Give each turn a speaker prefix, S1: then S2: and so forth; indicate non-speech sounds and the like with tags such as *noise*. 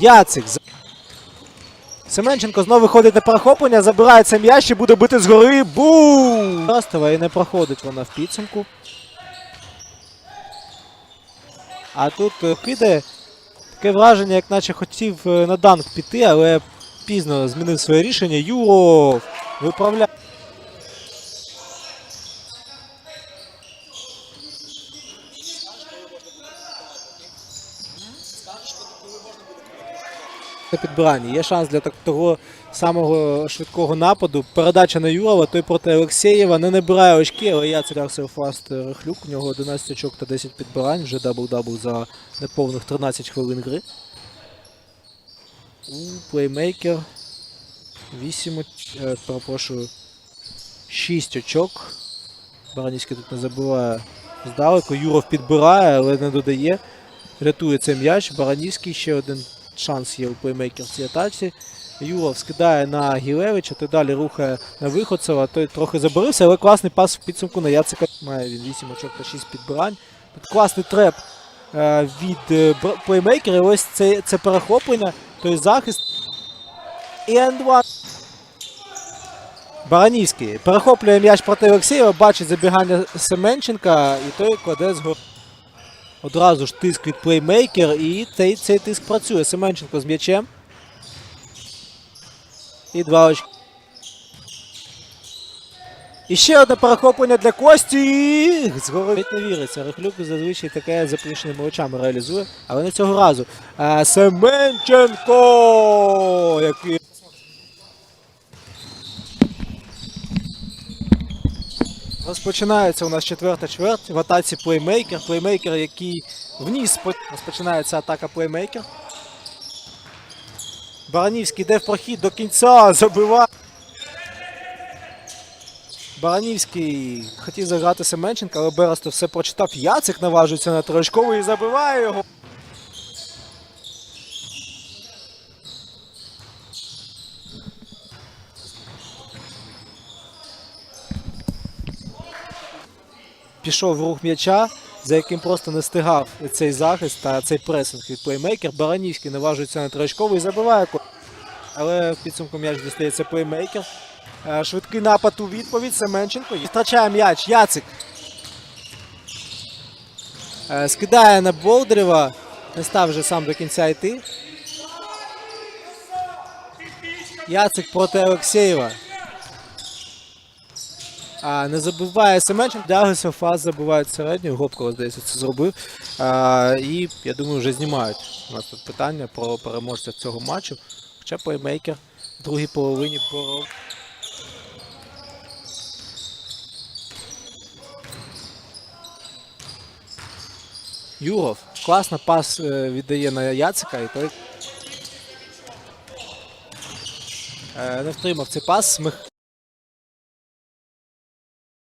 S1: Яцик. Семенченко знову виходить на перехоплення, забирає цей м'яч і буде бити згори. Бум! Ростова і не проходить вона в підсумку. А тут е, кидає таке враження, як наче хотів е, на данк піти, але пізно змінив своє рішення. Юров виправляє. На підбиранні. Є шанс для того самого швидкого нападу. Передача на Юрова, той проти Олексєєва. Не набирає очки, але я це фаст Рихлюк. У нього 11 очок та 10 підбирань. Вже дабл-дабл за неповних 13 хвилин гри. У плеймейкер. 8, оч- е, перепрошую, 6 очок. Баранівський тут не забиває здалеку. Юров підбирає, але не додає. Рятує цей м'яч. Баранівський ще один шанс є у плеймейкер в цій атаці. Юров скидає на Гілевича, той далі рухає на Виходцева, той трохи заборився, але класний пас в підсумку на Яцика. Має він 8 очок та 6 підбирань. Тут класний треп е, від е, плеймейкера. Ось це, це перехоплення, той захист. І end. Баранівський перехоплює м'яч проти Олексєєва, бачить забігання Семенченка і той кладе згор. Одразу ж тиск від плеймейкер, і цей, цей тиск працює. Семенченко з м'ячем. І два очки. І ще одне перехоплення для Кості. Навіть не віриться. Рихлюк зазвичай таке заплющеними очами реалізує, але не цього разу. А, Семенченко! Який Розпочинається у нас четверта чверть. В атаці плеймейкер. Плеймейкер, який вніс по- розпочинається атака плеймейкер. Баранівський йде в прохід до кінця, *laughs* забиває. Баранівський хотів заграти Семенченка, але Берестов все прочитав. Яцик наважується на трошковий і забиває його. Пішов в рух м'яча, за яким просто не стигав цей захист та цей пресинг від плеймейкер. Баранівський наважується на трошковий і забиває. Але в підсумку м'яч дістається плеймейкер. Е, Швидкий напад у відповідь. Семенченко. Втрачає м'яч. Яцик. Е, Скидає на Болдрева. Не став вже сам до кінця йти. Яцик проти Олексєєва. А, не забуває Семенченко, Дягися, Фаз забувають середню, Гопкова, здається, це зробив. А, і я думаю, вже знімають у нас тут питання про переможця цього матчу. Хоча плеймейкер в другій половині боров. Юров класно пас е, віддає на Яцика і той е, не втримав цей пас.